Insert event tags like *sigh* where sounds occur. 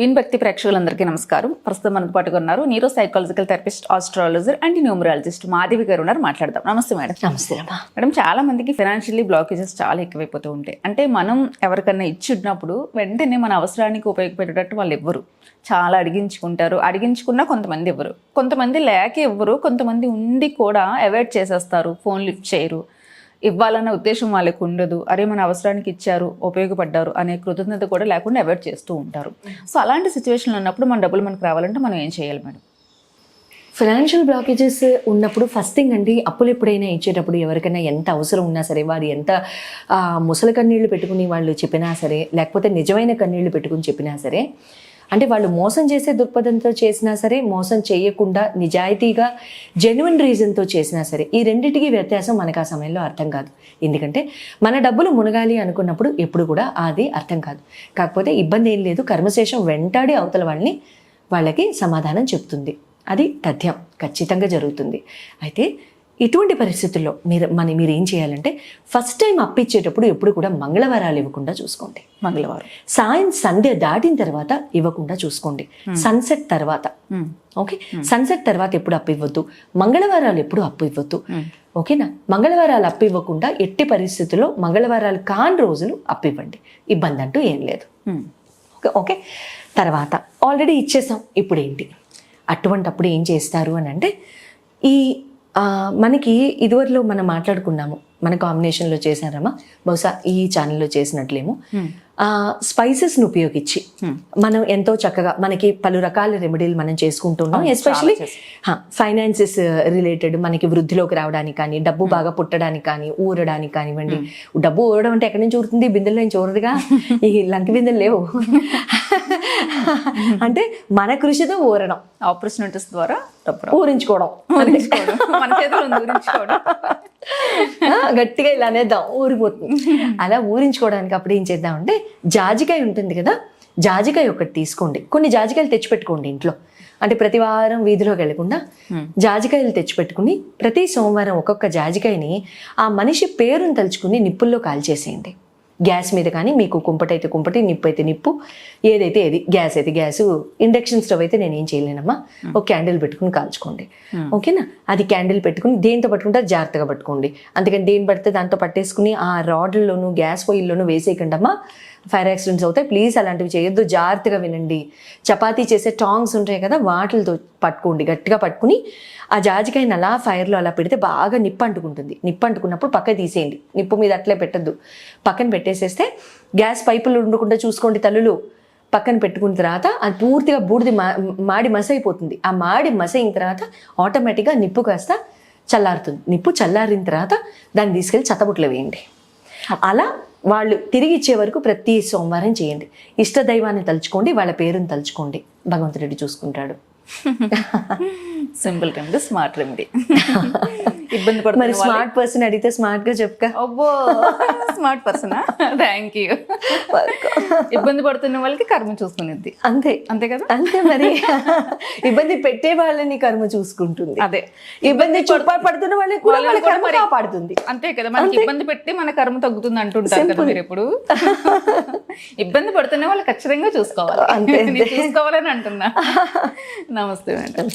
Win భక్తి ప్రేక్షకులందరికీ నమస్కారం. ప్రస్తుతం మనతో పాటుగా ఉన్నారు neuro psychological therapist astrologer and numerologist Madhavi garu ఉన్నారు. మాట్లాడదాం. నమస్తే మేడం. నమస్తే మేడం చాలా మందికి ఫైనాన్షియల్లీ బ్లాకేజెస్ చాలా ఎక్కువైపోతూ ఉంటాయి. అంటే మనం ఎవరికన్నా ఇచ్చినప్పుడు వెంటనే మన అవసరానికి ఉపయోగపడేటట్టు వాళ్ళు ఇవ్వరు చాలా అడిగించుకుంటారు. అడిగించుకున్నా కొంతమంది ఇవ్వరు కొంతమంది లేక ఇవ్వరు కొంతమంది ఉండి కూడా అవాయిడ్ చేసేస్తారు. ఫోన్ లిఫ్ట్ చేయరు. ఇవ్వాలన్న ఉద్దేశం వాళ్ళకి ఉండదు. అరే మన అవసరానికి ఇచ్చారు ఉపయోగపడ్డారు అనే కృతజ్ఞత కూడా లేకుండా అవాయిడ్ చేస్తూ ఉంటారు. సో అలాంటి సిచ్యువేషన్లు ఉన్నప్పుడు మన డబ్బులు మనకు రావాలంటే మనం ఏం చేయాలి మేడం? ఫైనాన్షియల్ బ్లాకేజెస్ ఉన్నప్పుడు ఫస్ట్ థింగ్ అండి అప్పులు ఎప్పుడైనా ఇచ్చేటప్పుడు ఎవరికైనా ఎంత అవసరం ఉన్నా సరే వారు ఎంత ముసలి కన్నీళ్ళు పెట్టుకుని వాళ్ళు చెప్పినా సరే లేకపోతే నిజమైన కన్నీళ్ళు పెట్టుకుని చెప్పినా సరే అంటే వాళ్ళు మోసం చేసే దృక్పథంతో చేసినా సరే మోసం చేయకుండా నిజాయితీగా జెన్యున్ రీజన్తో చేసినా సరే ఈ రెండింటికి వ్యత్యాసం మనకు ఆ సమయంలో అర్థం కాదు. ఎందుకంటే మన డబ్బులు మునగాలి అనుకున్నప్పుడు ఎప్పుడు కూడా అది అర్థం కాదు. కాకపోతే ఇబ్బంది ఏం లేదు కర్మశేషం వెంటాడి అవతల వాళ్ళని వాళ్ళకి సమాధానం చెప్తుంది. అది తథ్యం ఖచ్చితంగా జరుగుతుంది. అయితే ఇటువంటి పరిస్థితుల్లో మీరు మన మీరు ఏం చేయాలంటే ఫస్ట్ టైం అప్పిచ్చేటప్పుడు ఎప్పుడు కూడా మంగళవారాలు ఇవ్వకుండా చూసుకోండి. మంగళవారం. సాయం సంధ్య దాటిన తర్వాత ఇవ్వకుండా చూసుకోండి. సన్సెట్ తర్వాత. మ్మ్. ఓకే సన్సెట్ తర్వాత ఎప్పుడు అప్పు ఇవ్వద్దు మంగళవారాలు ఎప్పుడు అప్పు ఇవ్వద్దు. ఓకేనా మంగళవారాలు అప్పు ఇవ్వకుండా ఎట్టి పరిస్థితుల్లో మంగళవారాలు కాని రోజులు అప్పు ఇవ్వండి ఇబ్బంది అంటూ ఏం లేదు. ఓకే ఓకే తర్వాత ఆల్రెడీ ఇచ్చేసాం. ఇప్పుడు ఏంటి అటువంటప్పుడు ఏం చేస్తారు అని అంటే ఈ మనకి ఇదివరలో మనం మాట్లాడుకున్నాము. మన కాంబినేషన్లో చేశారమ్మా. బహుశా ఈ ఛానల్లో చేసినట్లేమో. స్పైసెస్ని ఉపయోగించి మనం ఎంతో చక్కగా మనకి పలు రకాల రెమెడీలు మనం చేసుకుంటున్నాం. ఎస్పెషలీ ఫైనాన్సెస్ రిలేటెడ్ మనకి వృద్ధిలోకి రావడానికి కానీ డబ్బు బాగా పుట్టడానికి కానీ ఊరడానికి కానివ్వండి. డబ్బు ఊరడం అంటే ఎక్కడి నుంచి ఊరుతుంది? బిందెల్లో నుంచి ఊరదుగా? *laughs* ఈ లంకి బిందెలు లేవు. *laughs* *laughs* అంటే మన కృషితో ఊరడం. ఆపర్చునిటీస్ ద్వారా ఊరించుకోవడం. మన గట్టిగా ఇలా అనేద్దాం. ఊరిపోతుంది. *laughs* అలా ఊరించుకోవడానికి అప్పుడు ఏం చేద్దామంటే జాజికాయ ఉంటుంది కదా జాజికాయ ఒకటి తీసుకోండి. కొన్ని జాజికాయలు తెచ్చిపెట్టుకోండి ఇంట్లో. అంటే ప్రతి వారం వీధిలోకి వెళ్ళకుండా జాజికాయలు తెచ్చిపెట్టుకుని ప్రతి సోమవారం ఒక్కొక్క జాజికాయని ఆ మనిషి పేరును తలుచుకుని నిప్పుల్లో కాల్చేసేయండి. గ్యాస్ మీద కానీ మీకు కుంపటి అయితే కుంపటి నిప్పు అయితే నిప్పు ఏదైతే ఏది గ్యాస్ అయితే గ్యాస్ ఇండక్షన్ స్టవ్ అయితే నేను ఏం చేయలేనమ్మా. ఒక క్యాండిల్ పెట్టుకుని కాల్చుకోండి. ఓకేనా? అది క్యాండిల్ పెట్టుకుని దేంతో పట్టుకుంటే అది జాగ్రత్తగా పట్టుకోండి. అందుకని దేని పడితే దాంతో పట్టేసుకుని ఆ రాడ్లలోను గ్యాస్ పొయ్యిల్లోనూ వేసేయకండి అమ్మా ఫైర్ యాక్సిడెంట్స్ అవుతాయి. ప్లీజ్ అలాంటివి చేయొద్దు. జాగ్రత్తగా వినండి. చపాతీ చేసే టాంగ్స్ ఉంటాయి కదా వాటిలతో పట్టుకోండి. గట్టిగా పట్టుకుని ఆ జాజికాయని అలా ఫైర్లో అలా పెడితే బాగా నిప్పు అంటుకుంటుంది. నిప్పు అంటుకున్నప్పుడు పక్క తీసేయండి. నిప్పు మీద అట్లే పెట్టద్దు. పక్కన పెట్టేసేస్తే గ్యాస్ పైపులు ఉండకుండా చూసుకోండి తల్లులు. పక్కన పెట్టుకున్న తర్వాత అది పూర్తిగా బూడిది మా మాడి మస అయిపోతుంది ఆ మాడి మస అయిన తర్వాత ఆటోమేటిక్గా నిప్పు కాస్త చల్లారుతుంది. నిప్పు చల్లారిన తర్వాత దాన్ని తీసుకెళ్ళి చత్తబుట్లో వేయండి. అలా వాళ్ళు తిరిగి ఇచ్చే వరకు ప్రతి సోమవారం చేయండి. ఇష్ట దైవాన్ని తలుచుకోండి వాళ్ళ పేరుని తలుచుకోండి. భగవంతుడు చూసుకుంటాడు. *laughs* సింపుల్ రెమెడీ స్మార్ట్ రెమెడీ ఇబ్బంది మరి పడుతున్న వాళ్ళు- స్మార్ట్ పర్సన్ అడిగితే స్మార్ట్గా చెప్పుక. అబ్బో స్మార్ట్ పర్సనా థ్యాంక్ యూ ఇబ్బంది పడుతున్న వాళ్ళకి కర్మ చూసుకునేది అంతే. అంతే కదా? అంతే మరి. ఇబ్బంది పెట్టే వాళ్ళని కర్మ చూసుకుంటుంది. అదే. ఇబ్బంది పడుతున్న కూడా వాళ్ళని వాళ్ళ కర్మ మరి- కాపాడుతుంది. అంతే కదా మనకి ఇబ్బంది పెట్టి మన కర్మ తగ్గుతుంది అంటుంటారు కదా మీరు ఎప్పుడు? ఇబ్బంది పడుతున్న వాళ్ళు ఖచ్చితంగా చూసుకోవాలి. అంతే, చూసుకోవాలని అంటున్నా. నమస్తే మేడం.